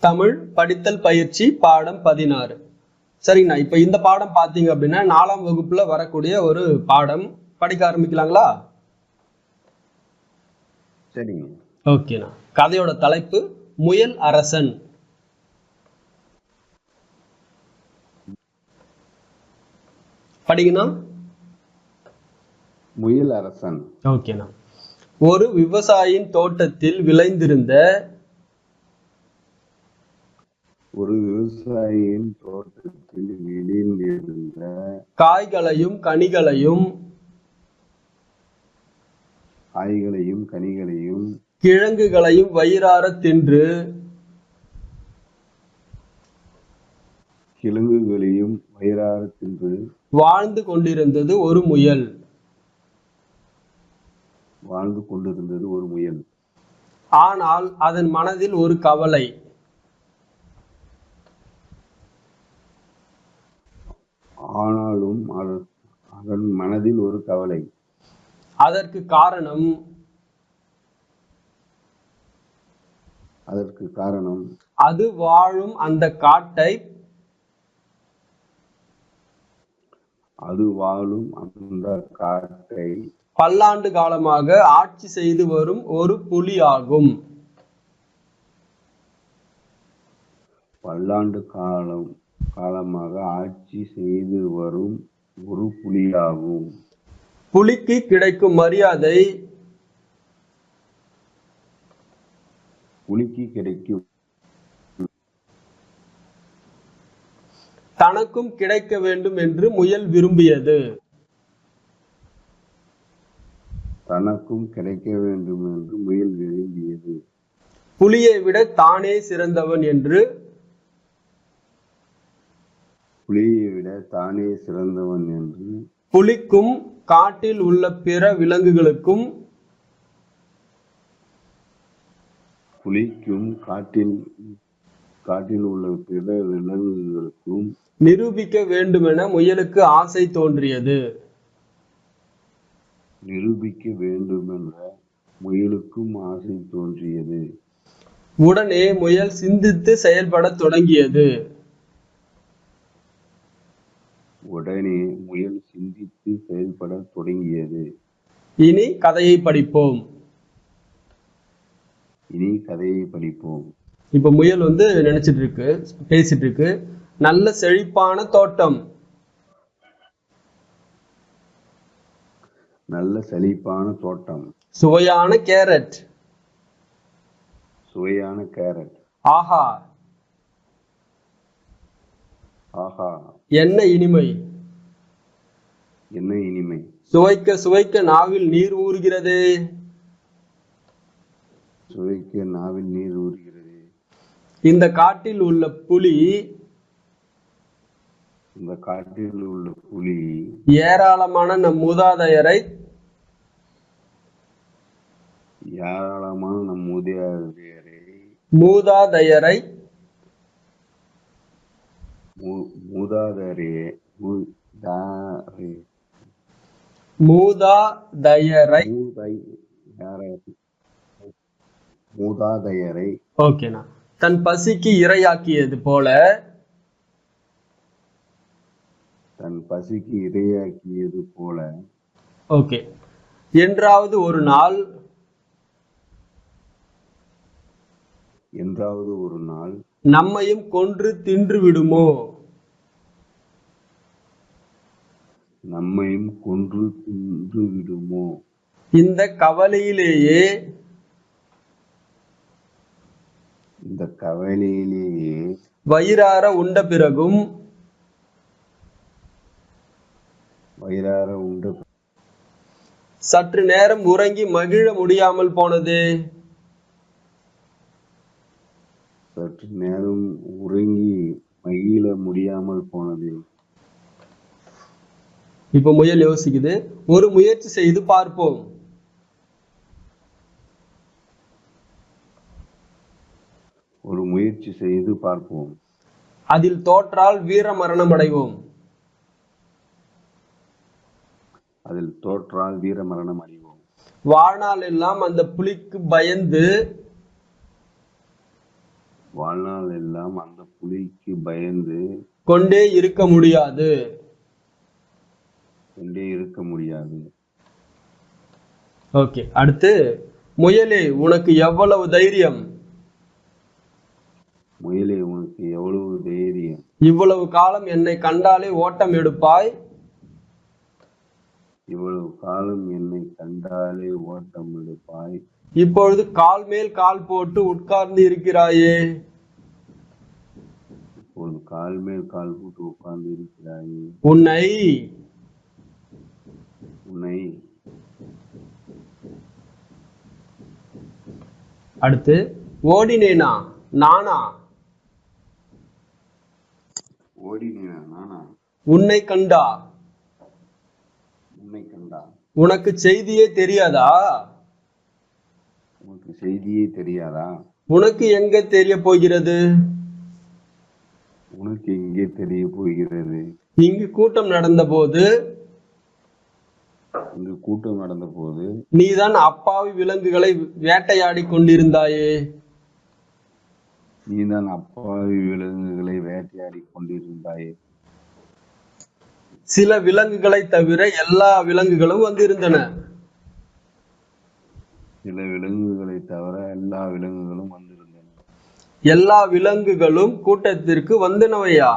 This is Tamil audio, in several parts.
தமிழ் படித்தல் பயிற்சி பாடம் பதினாறு. சரிங்கண்ணா இப்போ இந்த பாடம் பார்த்தீங்க அப்படின்னா நாலாம் வகுப்புல வரக்கூடிய ஒரு பாடம். படிக்க ஆரம்பிக்கலாங்களா? சரிங்க. ஓகேண்ணா. கதையோட தலைப்பு முயல் அரசன். படிங்கண்ணா. முயல் அரசன். ஓகேண்ணா. ஒரு விவசாயியின் தோட்டத்தில் விளைந்திருந்த ஒரு விவசாயியின் தோட்டத்தில் விளைந்திருந்த காய்களையும் கனிகளையும் காய்களையும் கனிகளையும் கிழங்குகளையும் வயிறார தின்று கிழங்குகளையும் வயிறார தின்று வாழ்ந்து கொண்டிருந்தது ஒரு முயல். வாழ்ந்து கொண்டிருந்தது ஒரு முயல். ஆனால் அதன் மனதில் ஒரு கவலை. ஆனாலும் அத- அதன் மனதில் ஒரு கவலை. அதற்கு காரணம்? அதற்கு காரணம்? அது வாழும் அந்த காட்டை? அது வாழும் அந்த காட்டை. பல்லாண்டு காலமாக ஆட்சி செய்து வரும் ஒரு புலி ஆகும் பல்லாண்டு காலம் காலமாக ஆட்சி செய்து வரும் ஒரு புலியாகும். புலிக்கு கிடைக்கும் மரியாதை புலிக்கு கிடைக்கும். தனக்கும் கிடைக்க வேண்டும் என்று முயல் விரும்பியது. தனக்கும் கிடைக்க வேண்டும் என்று முயல் விரும்பியது. புலியை விட தானே சிறந்தவன் என்று புலியை விட தானே சிறந்தவன் என்று. புலிக்கும் காட்டில் உள்ள பிற விலங்குகளுக்கும் புலிக்கும் காட்டில் காட்டில் உள்ள பிற விலங்குகளுக்கும் நிரூபிக்க வேண்டுமென முயலுக்கு ஆசை தோன்றியது. நிரூபிக்க வேண்டும் என்ற முயலுக்கும் ஆசை தோன்றியது. உடனே முயல் சிந்தித்து செயல்படத் தொடங்கியது. உடனே முயல் சிந்தித்து செயல்படத் தொடங்கியது. இனி கதையை படிப்போம். இனி கதையை படிப்போம். இப்ப முயல் வந்து நினைச்சிட்டு இருக்கு பேசிட்டு இருக்கு நல்ல செழிப்பான தோட்டம். நல்ல செழிப்பான தோட்டம். சுவையான கேரட். சுவையான கேரட். ஆஹா. ஆஹா. என்ன இனிமை. என்ன இனிமை? சுவைக்க சுவைக்க நாவில் நீர் ஊறுகிறதே. சுவைக்க நாவில் நீர் ஊறுகிறது. இந்த காட்டில் உள்ள புலி இந்த காட்டில் உள்ள புலி ஏராளமான நம் மூதாதையரை ஏராளமான நம் மூதாதையரை மூதாதையரை மூதாதையரே மூதாதை மூதாதையரை. மூதாதையரை. மூதாதையரை. ஓகேண்ணா தன் பசிக்கு இரையாக்கியது போல. தன் பசிக்கு இரையாக்கியது போல. ஓகே என்றாவது ஒரு நாள். என்றாவது ஒரு நாள். நம்மையும் கொன்று தின்று விடுமோ? நம்மையும் கொன்று தின்று விடுமோ இந்த கவலையிலேயே இந்த கவலையிலேயே வயிறார உண்ட பிறகும் வயிறார உண்டு சற்று நேரம் உறங்கி மகிழ முடியாமல் போனது. சற்று நேரம் உறங்கி மகிழ முடியாமல் போனது. இப்ப முயல் யோசிக்குது ஒரு முயற்சி செய்து பார்ப்போம். ஒரு முயற்சி செய்து பார்ப்போம். அதில் தோற்றால் வீர மரணம் அடைவோம். அதில் தோற்றால் வீர மரணம் அடைவோம். வாழ்நாள் எல்லாம் அந்த புலிக்கு பயந்து வாழ்நாள் எல்லாம் அந்த புலிக்கு பயந்து கொண்டே இருக்க முடியாது. கொண்டே இருக்க முடியாது. ஓகே அடுத்து முயலே உனக்கு எவ்வளவு தைரியம்? முயலே உனக்கு எவ்வளவு தைரியம்? இவ்வளவு காலம் என்னை கண்டாலே ஓட்டம் எடுப்பாய்? இவ்வளவு காலம் என்னை கண்டாலே ஓட்டம் எடுப்பாய்? இப்பொழுது கால் மேல் கால் போட்டு உட்கார்ந்து இருக்கிறாயே? இப்பொழுது கால் மேல் கால் போட்டு உட்கார்ந்து இருக்கிறாயே? உன்னை உன்னை. அடுத்து ஓடினேனா நானா? ஓடினேனா நானா? உன்னை கண்டா? உன்னை கண்டா? உனக்கு செய்தியே தெரியாதா? உனக்கு செய்தியே தெரியாதா? உனக்கு எங்க தெரிய போகிறது? உனக்கு எங்கே தெரிய போகிறது? இங்கு கூட்டம் நடந்தபோது இங்கு கூட்டம் நடந்த போது நீதான் அப்பாவி விலங்குகளை வேட்டையாடி கொண்டிருந்தாயே. நீதான் அப்பாவி விலங்குகளை வேட்டையாடி கொண்டிருந்தாயே. சில விலங்குகளை தவிர எல்லா விலங்குகளும் வந்திருந்தன. சில விலங்குகளை தவிர எல்லா விலங்குகளும் வந்திருந்தன. எல்லா விலங்குகளும் கூட்டத்திற்கு வந்தனவையா?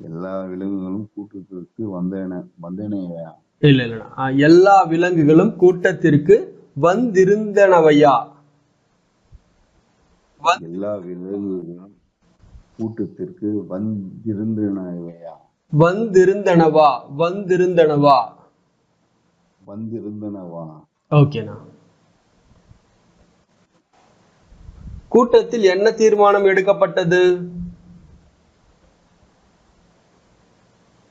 எல்லா விலங்குகளும் கூட்டத்திற்கு வந்தன வந்தனையா? இல்ல இல்ல எல்லா விலங்குகளும் கூட்டத்திற்கு வந்திருந்தனவையா? எல்லா விலங்குகளும் கூட்டத்திற்கு வந்திருந்தனவையா? வந்திருந்தனவா? வந்திருந்தனவா? வந்திருந்தனவா? ஓகேண்ணா கூட்டத்தில் என்ன தீர்மானம் எடுக்கப்பட்டது?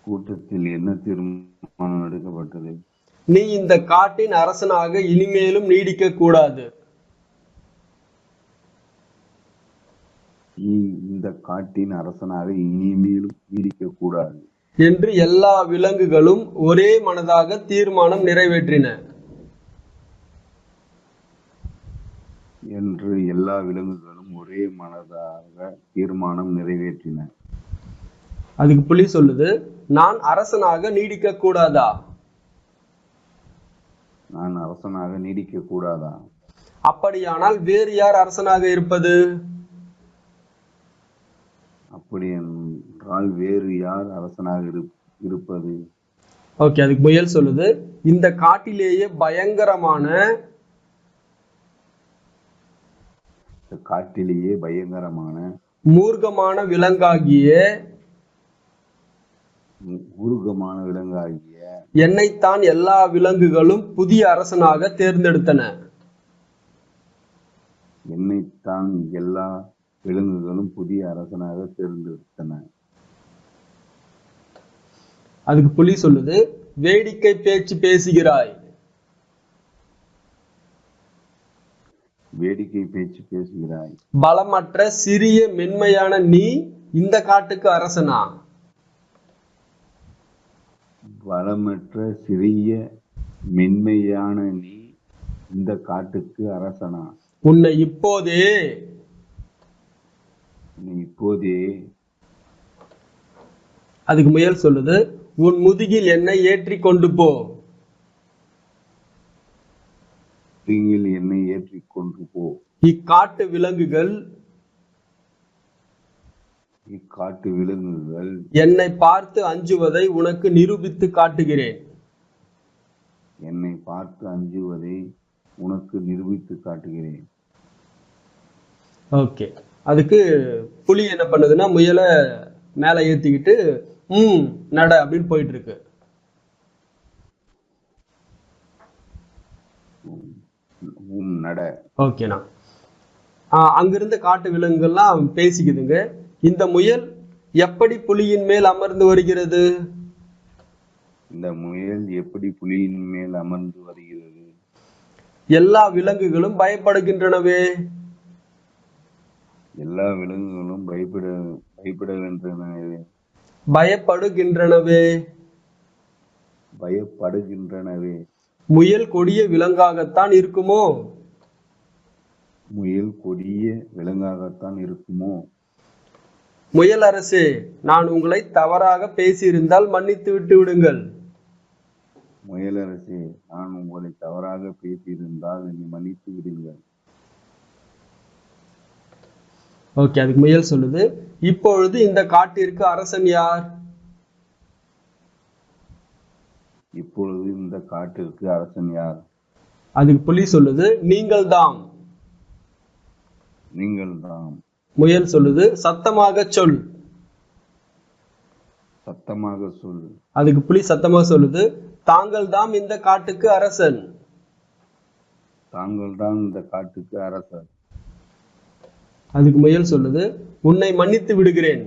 கூட்டத்தில் என்ன தீர்மானம் எடுக்கப்பட்டது? நீ இந்த காட்டின் அரசனாக இனிமேலும் நீடிக்க கூடாது. நீ இந்த காட்டின் அரசனாக இனிமேலும் நீடிக்க கூடாது. என்று எல்லா விலங்குகளும் ஒரே மனதாக தீர்மானம் நிறைவேற்றின. என்று எல்லா விலங்குகளும் ஒரே மனதாக தீர்மானம் நிறைவேற்றின. அதுக்கு புலி சொல்லுது. நான் அரசனாக நீடிக்க கூடாதா? நான் அரசனாக நீடிக்க கூடாதா? அப்படியானால் வேறு யார் அரசனாக இருப்பது? அப்படி என்றால் வேறு யார் அரசனாக இரு- இருப்பது? ஓகே அதுக்கு முயல் சொல்லுது. இந்த காட்டிலேயே பயங்கரமான காட்டிலேயே பயங்கரமான மூர்க்கமான விலங்காகிய உருகமான விலங்காகிய என்னைத்தான் எல்லா விலங்குகளும் புதிய அரசனாக தேர்ந்தெடுத்தன. என்னைத்தான் எல்லா விலங்குகளும் புதிய அரசனாக தேர்ந்தெடுத்தன. அதுக்கு புலி சொல்லுது வேடிக்கை பேச்சு பேசுகிறாய். வேடிக்கை பேச்சு பேசுகிறாய். பலமற்ற சிறிய மென்மையான நீ இந்த காட்டுக்கு அரசனா? வளமற்ற சிறிய மென்மையான நீ இந்த காட்டுக்கு அரசனா? உன்னை இப்போதே நீ இப்போதே அதுக்கு முயல் சொல்லுது உன் முதுகில் என்னை ஏற்றி கொண்டு போ. தீங்கில் என்னை ஏற்றி கொண்டு போ. இக்காட்டு விலங்குகள் இக்காட்டு விலங்குகள். என்னை பார்த்து அஞ்சுவதை உனக்கு நிரூபித்து காட்டுகிறேன். என்னை பார்த்து அஞ்சுவதை உனக்கு நிரூபித்து காட்டுகிறேன். ஓகே. அதுக்கு புலி என்ன பண்ணுதுன்னா முயலை மேலே ஏத்திக்கிட்டு ம் நட அப்படின்னு போயிட்டு இருக்கு நட. ஓகேண்ணா. அங்கிருந்த காட்டு விலங்குகள்லாம் பேசிக்குதுங்க. இந்த முயல் எப்படி புலியின் மேல் அமர்ந்து வருகிறது? இந்த முயல் எப்படி புலியின் மேல் அமர்ந்து வருகிறது? எல்லா விலங்குகளும் பயப்படுகின்றனவே. எல்லா விலங்குகளும் பயப்பட பயப்படுகின்றன பயப்படுகின்றனவே. பயப்படுகின்றனவே. முயல் கொடிய விலங்காகத்தான் இருக்குமோ? முயல் கொடிய விலங்காகத்தான் இருக்குமோ? முயல் அரசே நான் உங்களை தவறாக பேசியிருந்தால் மன்னித்து விட்டு விடுங்கள். முயலரசே நான் உங்களை தவறாக பேசியிருந்தால் என்னை மன்னித்து விடுங்கள். ஓகே அதுக்கு முயல் சொல்லுது. இப்பொழுது இந்த காட்டிற்கு அரசன் யார்? இப்பொழுது இந்த காட்டிற்கு அரசன் யார்? அதுக்கு புலி சொல்லுது நீங்கள் தாம் நீங்கள் தான் முயல் சொல்லுது சத்தமாக சொல். சத்தமாக சொல். அதுக்கு புலி சத்தமா சொல்லுது தாங்கள் தாம் இந்த காட்டுக்கு அரசன். தாங்கள் தான் இந்த காட்டுக்கு அரசர் அதுக்கு முயல் சொல்லுது உன்னை மன்னித்து விடுகிறேன்.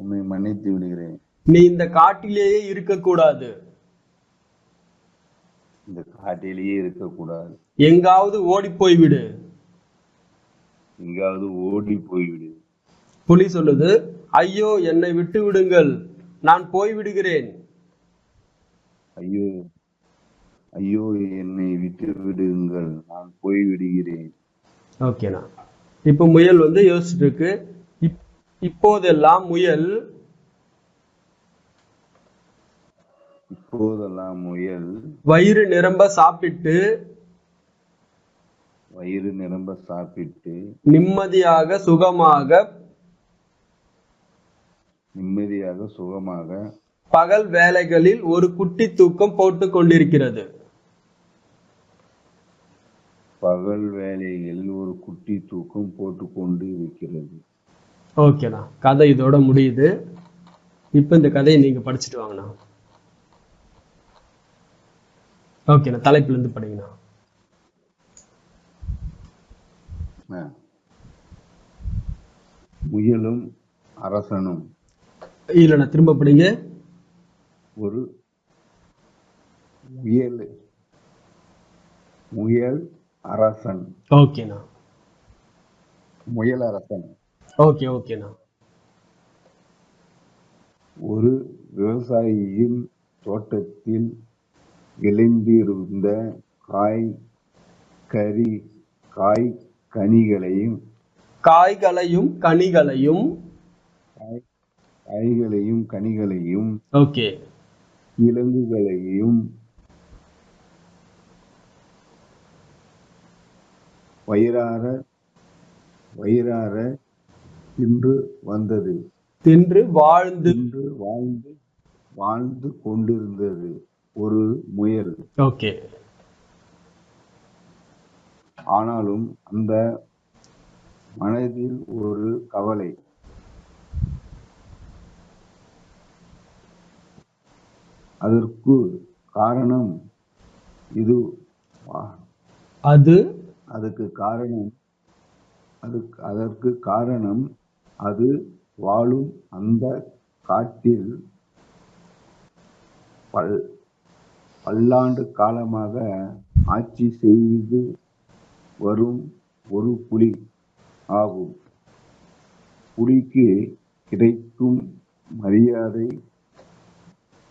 உன்னை மன்னித்து விடுகிறேன். நீ இந்த காட்டிலேயே இருக்கக்கூடாது. இந்த காட்டிலேயே இருக்கக்கூடாது. எங்காவது ஓடி போய்விடு. எங்காவது ஓடி போய்விடு. புலி சொல்லுது ஐயோ என்னை விட்டு விடுங்கள். நான் போய் விடுகிறேன். ஐயோ ஐயோ என்னை விட்டு விடுங்கள். நான் போய் விடுகிறேன். ஓகேண்ணா இப்போ முயல் வந்து யோசிச்சுட்டு இருக்கு இப் இப்போதெல்லாம் முயல் இப்போதெல்லாம் முயல் வயிறு நிரம்ப சாப்பிட்டு வயிறு நிரம்ப சாப்பிட்டு நிம்மதியாக சுகமாக நிம்மதியாக சுகமாக பகல் வேளைகளில் ஒரு குட்டி தூக்கம் போட்டுக் கொண்டிருக்கிறது. பகல் வேலைகளில் ஒரு குட்டி தூக்கம் போட்டுக்கொண்டு இருக்கிறது ஓகேண்ணா கதை இதோட முடியுது. இப்போ இந்த கதையை நீங்க படிச்சுட்டு வாங்கண்ணா. ஓகேண்ணா தலைப்புல இருந்து படிங்கண்ணா ஆ. முயலும் அரசனும். இல்லைண்ணா திரும்ப படிங்க ஒரு முயல். முயல் அரசன். ஓகேண்ணா முயல் அரசன். ஓகே ஓகேண்ணா ஒரு விவசாயியின் தோட்டத்தில் விளைந்திருந்த காய் கறி காய் கனிகளையும் காய்களையும் கனிகளையும் காய் காய்களையும் கனிகளையும் ஓகே. விலங்குகளையும் வயிறார வயிறார தின்று வந்தது. தின்று வாழ்ந்து வாழ்ந்து வாழ்ந்து கொண்டிருந்தது. ஒரு முயல். ஓகே. ஆனாலும் அந்த மனதில் ஒரு கவலை. அதற்கு காரணம் இது. அது? அதுக்கு காரணம் அதுக்கு அதற்கு காரணம் அது வாழும் அந்த காட்டில் பல் பல்லாண்டு காலமாக ஆட்சி செய்து வரும் ஒரு புலி ஆகும். புலிக்கு கிடைக்கும் மரியாதை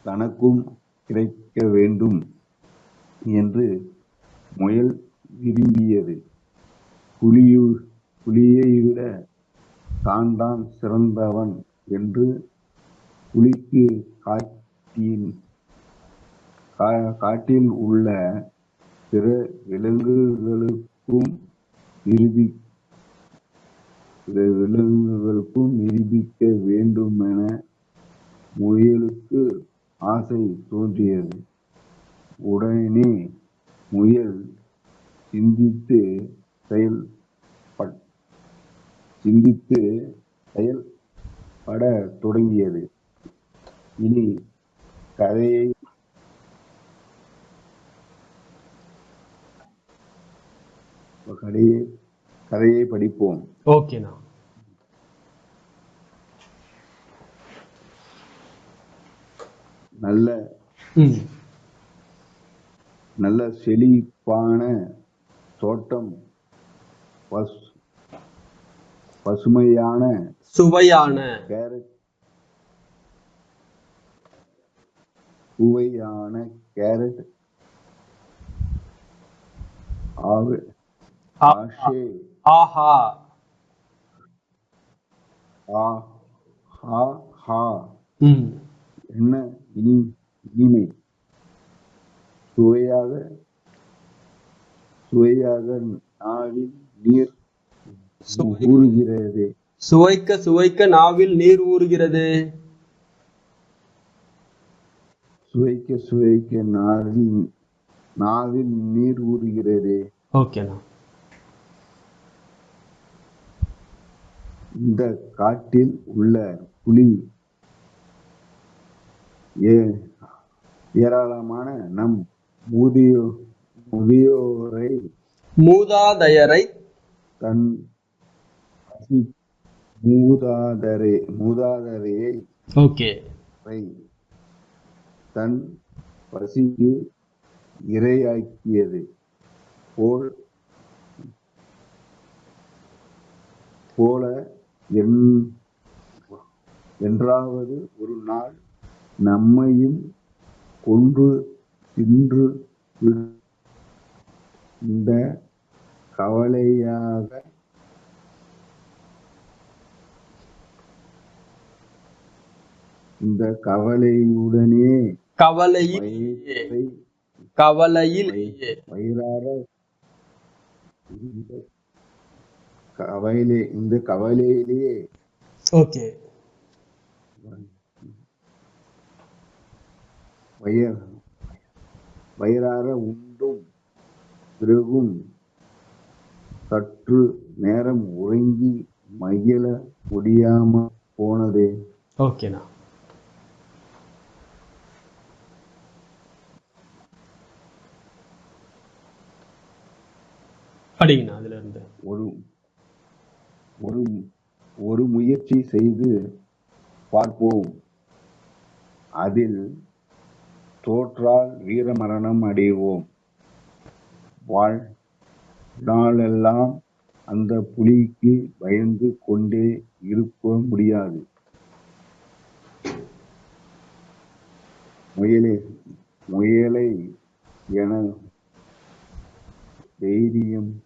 தனக்கும் கிடைக்க வேண்டும் என்று முயல் விரும்பியது. புலியு புலியை விட தான் தான் சிறந்தவன் என்று புலிக்கு காட்டின் கா- காட்டில் உள்ள பிற விலங்குகளுக்கும் நிரூபி பிற விலங்குகளுக்கும் நிரூபிக்க வேண்டுமென முயலுக்கு ஆசை தோன்றியது. உடனே முயல் சிந்தித்து செயல்படத் சிந்தித்து செயல்பட தொடங்கியது. இனி கதையை கதையை கதையை படிப்போம். ஓகேண்ணா நல்ல ம் நல்ல செழிப்பான தோட்டம் பசு பசுமையான சுவையான. கேரட் சுவையான கேரட் ஆவே ஆ- ஆஷே ஆஹா. என்ன இனி இனிமை? சுவையாக சுவையாக நாவில் நீர் ஊறுகிறது. சுவைக்க சுவைக்க நாவில் நீர் ஊறுகிறது. சுவைக்க சுவைக்க நாவில் நாவில் நீர் ஊறுகிறது. ஓகேண்ணா இந்த காட்டில் உள்ள புலி ஏராளமான நம் முதியோ முதியோரை மூதாதையரை தன் மூதாதரை மூதாதரையை ஓகே. தன் பசிக்கு இரையாக்கியது. போல் போல என் என்றாவது ஒரு நாள் நம்மையும் கொன்று தின்று இந்த கவலையாக இந்த கவலையுடனே கவலையில் கவலையில் வயிறார கவலை இந்த கவலையிலேயே. ஓகே. வயிறார உண்டும் பிறகும் சற்று நேரம் உறங்கி மகிழ முடியாம போனதே. ஓகேண்ணா படிங்கண்ணா அதுல இருந்து. ஒரு ஒரு ஒரு முயற்சி செய்து பார்ப்போம். அதில் தோற்றால் வீரமரணம் அடைவோம். வாழ்நாளெல்லாம் அந்த புலிக்கு பயந்து கொண்டே இருக்க முடியாது. முயலே முயலை என தைரியம்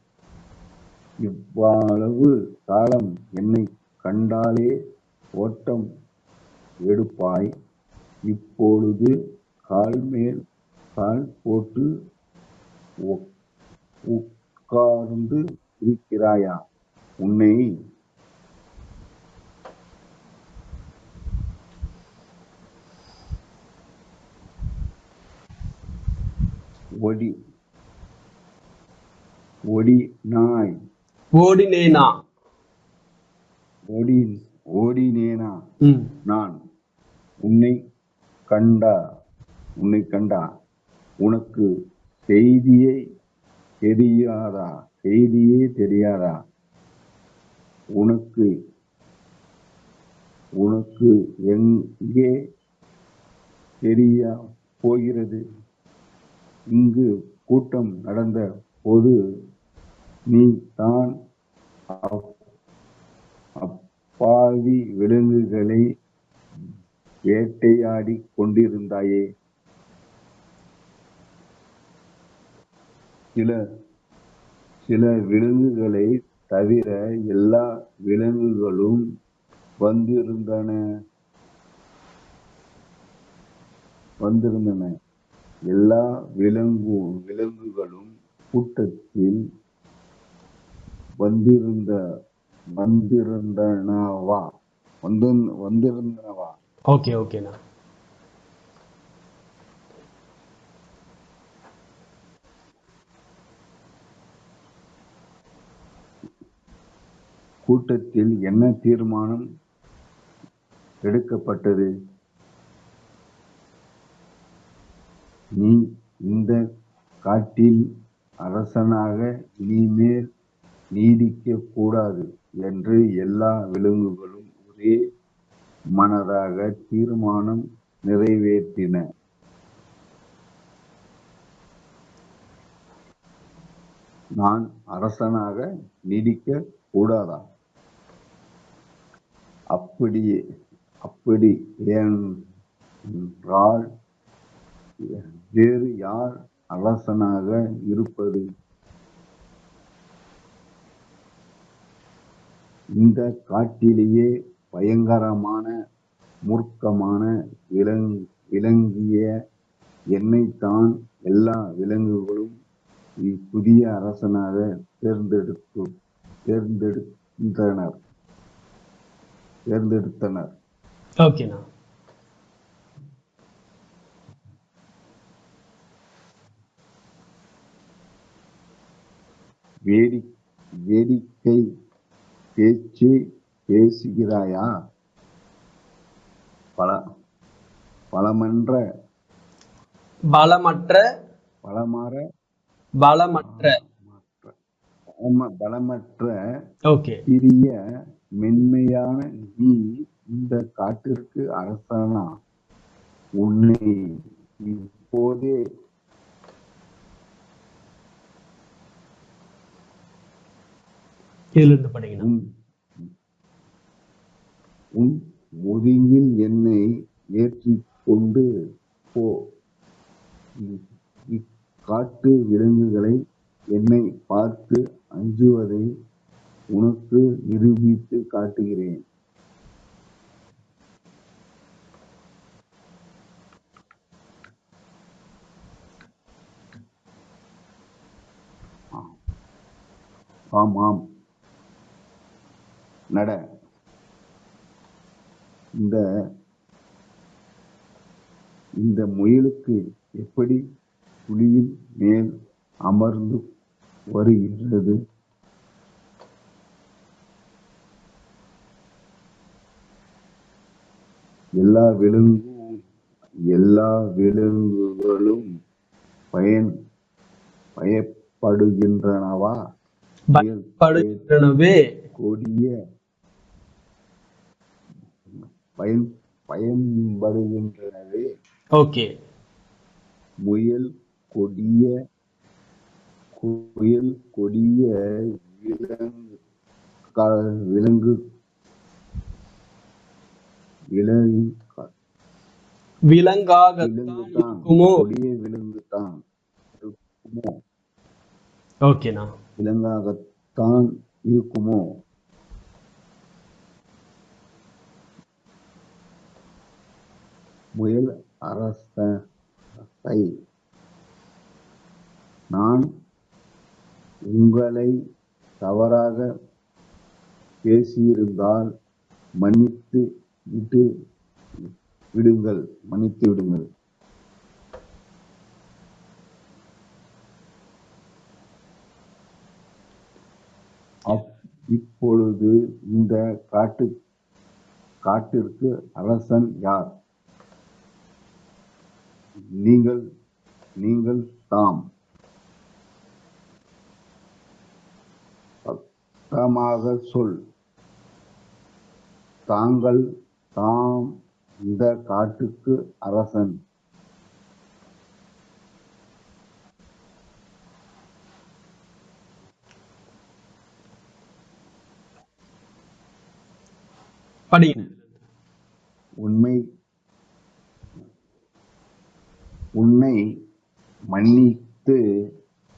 இவ்வளவு காலம் என்னை கண்டாலே ஓட்டம் எடுப்பாய். இப்பொழுது கால் மேல் கால் போட்டு உட்கார்ந்து இருக்கிறாயா? உன்னை ஒடி ஒடி நாய் ஓடினேனா? ஓடி ஓடினேனா? நான் உன்னை கண்டா உன்னை கண்டா உனக்கு செய்தியை தெரியாதா? செய்தியே தெரியாதா? உனக்கு உனக்கு எங்கே தெரிய போகிறது? இங்கு கூட்டம் நடந்த போது நீ தான் அப்பாவி விலங்குகளை வேட்டையாடி கொண்டிருந்தாயே. சில சில விலங்குகளை தவிர எல்லா விலங்குகளும் வந்திருந்தன. வந்திருந்தன. எல்லா விலங்கு விலங்குகளும் கூட்டத்தில் வந்திருந்த வந்திருந்தனவா? வந்து வந்திருந்தனவா? ஓகே ஓகேண்ணா கூட்டத்தில் என்ன தீர்மானம் எடுக்கப்பட்டது? நீ இந்த காட்டில் அரசனாக இனிமேல் நீடிக்க கூடாது என்று எல்லா விலங்குகளும் ஒரே மனதாக தீர்மானம் நிறைவேற்றின. நான் அரசனாக நீடிக்க கூடாதா அப்படி அப்படி என்றால் வேறு யார் அரசனாக இருப்பது? இந்த காட்டிலேயே பயங்கரமான மூர்க்கமான விலங் விலங்கிய என்னைத்தான் எல்லா விலங்குகளும் புதிய அரசனாக தேர்ந்தெடுத்து தேர்ந்தெடுத்தனர். தேர்ந்தெடுத்தனர் ஓகேண்ணா வேடி வேடிக்கை பேச்சு பேசுகிறாயா? பல பலமன்ற பலமற்ற பலமாற பலமற்ற. பலம- பலமற்ற ஓகே. சிறிய மென்மையான நீ இந்த காட்டிற்கு அரசனா? உன்னை இப்போதே இதிலிருந்து படிக்கணும் உன் உன் முதுகில் என்னை ஏற்றி கொண்டு போ இக்காட்டு விலங்குகளை என்னை பார்த்து அஞ்சுவதை உனக்கு நிரூபித்து காட்டுகிறேன். ஆம். நட. இந்த இந்த முயலுக்கு எப்படி புலியின் மேல் அமர்ந்து வருகிறது எல்லா விலங்கும் எல்லா விலங்குகளும் பயன் பயப்படுகின்றனவா? முயல் படுகின்றனவே கொடிய பயன் பயன்படுகின்றனவே. ஓகே. முயல் கொடிய புயல் கொடிய விலங்கு விலங்கு விலங்கு கா- விலங்காகத்தான் விலங்குதான். இருக்குமோ? கொடிய விலங்குதான். இருக்குமோ? ஓகேண்ணா. விலங்காகத்தான் இருக்குமோ? முயல் அரசை நான் உங்களை தவறாக பேசியிருந்தால் மன்னித்து விட்டு விடுங்கள் மன்னித்து விடுங்கள். இப்பொழுது இந்த காட்டு காட்டிற்கு அரசன் யார்? நீங்கள் நீங்கள் தாம். சத்தமாக சொல். தாங்கள் தாம் இந்த காட்டுக்கு அரசன். படிங்க உண்மை உன்னை மன்னித்து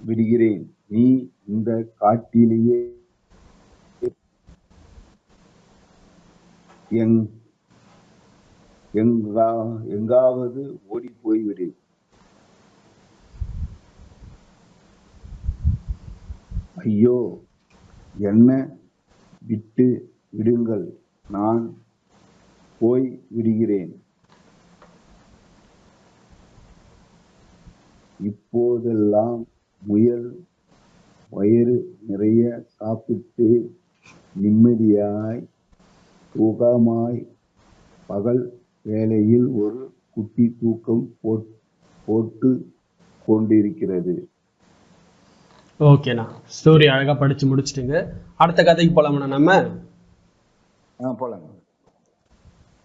விடுகிறேன். நீ இந்த காட்டிலேயே எங் எங்கா எங்காவது ஓடி போய்விடு ஐயோ என்ன விட்டு விடுங்கள். நான் போய் விடுகிறேன் இப்போதெல்லாம் முயல் வயிறு நிறைய சாப்பிட்டு நிம்மதியாய் சுகமாய் பகல் வேளையில் ஒரு குட்டி தூக்கம் போட்- போட்டு கொண்டிருக்கிறது. ஓகேண்ணா ஸ்டோரி அழகா படிச்சு முடிச்சிட்டுங்க. அடுத்த கதைக்கு போலாமாண்ணா நம்ம? ஆ போலாங்க.